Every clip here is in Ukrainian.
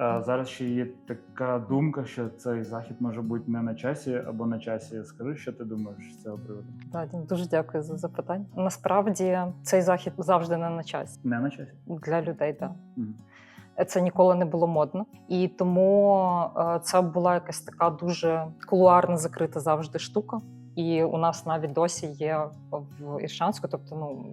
Зараз ще є така думка, що цей захід може бути не на часі або на часі. Скажи, що ти думаєш з цього приводу? Так, дуже дякую за запитання. Насправді цей захід завжди не на часі Не на часі. для людей. Так. Мгм. Це ніколи не було модно, і тому е, це була якась така дуже кулуарна, закрита завжди штука. І у нас навіть досі є в Іршанську, тобто, ну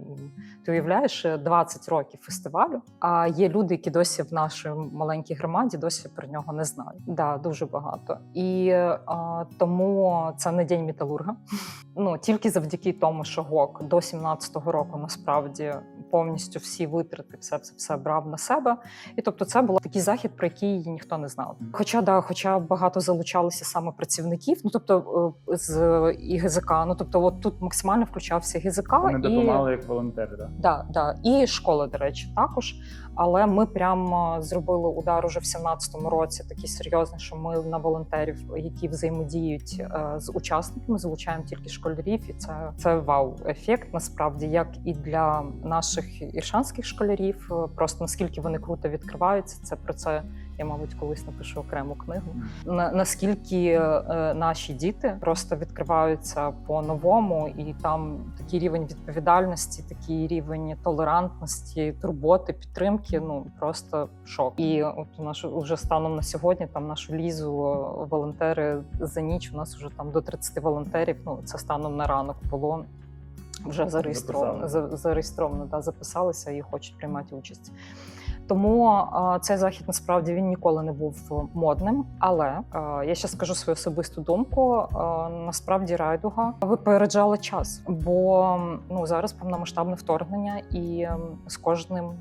ти уявляєш 20 років фестивалю. А є люди, які досі в нашій маленькій громаді досі про нього не знають. Да, дуже багато. І е, тому це не день металурга. Ну тільки завдяки тому, що ГОК до 17-го року насправді повністю всі витрати, все все, все брав на себе. І тобто, це був такий захід, про який ніхто не знав. Хоча да, хоча багато залучалися саме працівників, ну тобто е, з і ГЗК. Ну тобто, от тут максимально включався ГЗК Вони і допомагали як волонтери, так? Да, да. І школа, до речі, також. Але ми прямо зробили удар уже в 17-му році, такий серйозний, що ми на волонтерів, які взаємодіють е, з учасниками, залучаємо тільки школярів, і це, це вау-ефект. Насправді, як і для наших іршанських школярів, е, просто наскільки вони круто відкриваються. Це про це я, мабуть, колись напишу окрему книгу. На, наскільки е, наші діти просто відкриваються по-новому, і там такий рівень відповідальності, такий рівень толерантності, турботи, підтримки. Ну просто шок. І от у нас уже станом на сьогодні там нашу лізу е, волонтери за ніч. У нас вже там до 30 волонтерів. Ну це станом на ранок було. Вже зареєстровано, зареєстровано, да, записалися і хочуть приймати участь. Тому е, цей захід насправді він ніколи не був модним. Але е, я ще скажу свою особисту думку. Е, насправді райдуга випереджала час, бо ну зараз повномасштабне вторгнення, і з кожним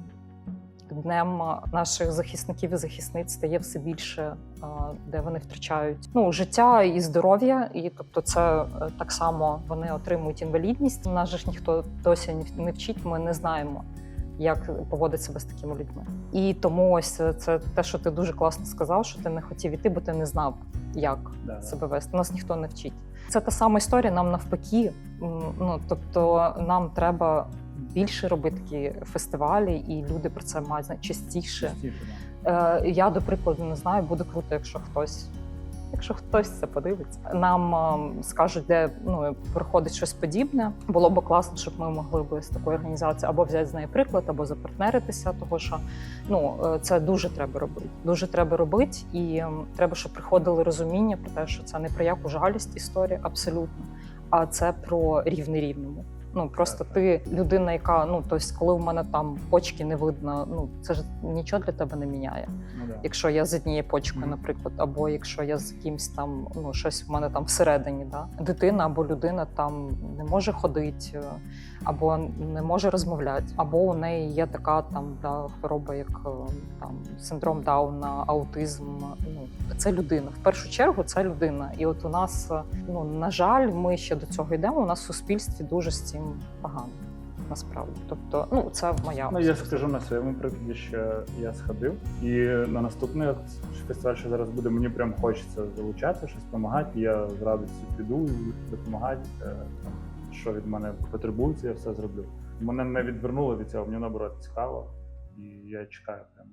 днем наших захисників і захисниць стає все більше, е, де вони втрачають ну життя і здоров'я. І тобто, це е, так само вони отримують інвалідність. Нас же ж ніхто досі не вчить. Ми не знаємо. Як поводить себе з такими людьми, і тому ось це те, що ти дуже класно сказав, що ти не хотів іти, бо ти не знав, як Да, да. себе вести. Нас ніхто не вчить. Це та сама історія. Нам навпаки. Ну тобто, нам треба більше робити такі фестивалі, і люди про це мають знати частіше. Частіше, да. Е, я, до прикладу, не знаю, буде круто, якщо хтось. Якщо хтось це подивиться, нам ем, скажуть, де ну проходить щось подібне. Було б класно, щоб ми могли би з такої організації або взяти з неї приклад, або запартнеритися, того що ну е, це дуже треба робити. Дуже треба робити, і треба, щоб приходили розуміння про те, що це не про яку жалість історія, абсолютно, а це про рівне рівному. Ну просто Так, ти людина, яка ну тобто, коли в мене там почки не видно, ну це ж нічого для тебе не міняє Ну, да. якщо я з однією почкою, наприклад, або якщо я з якимсь там ну щось в мене там всередині, да дитина або людина там не може ходити, е, або не може розмовляти, або у неї є така там да, хвороба, як е, там синдром Дауна, аутизм. Ну це людина. В першу чергу це людина. І от у нас е, ну на жаль, ми ще до цього йдемо. У нас в суспільстві дуже з цим погано. Насправді, тобто, ну це моя Ну, я скажу на своєму прикладі, що я сходив, і на наступний фестиваль, що зараз буде, мені прям хочеться залучатися, щось допомагати. Я з радістю піду допомагати. е, Що від мене потребується, я все зроблю. Мене не відвернуло від цього, мені наоборот цікаво, і я чекаю прямо.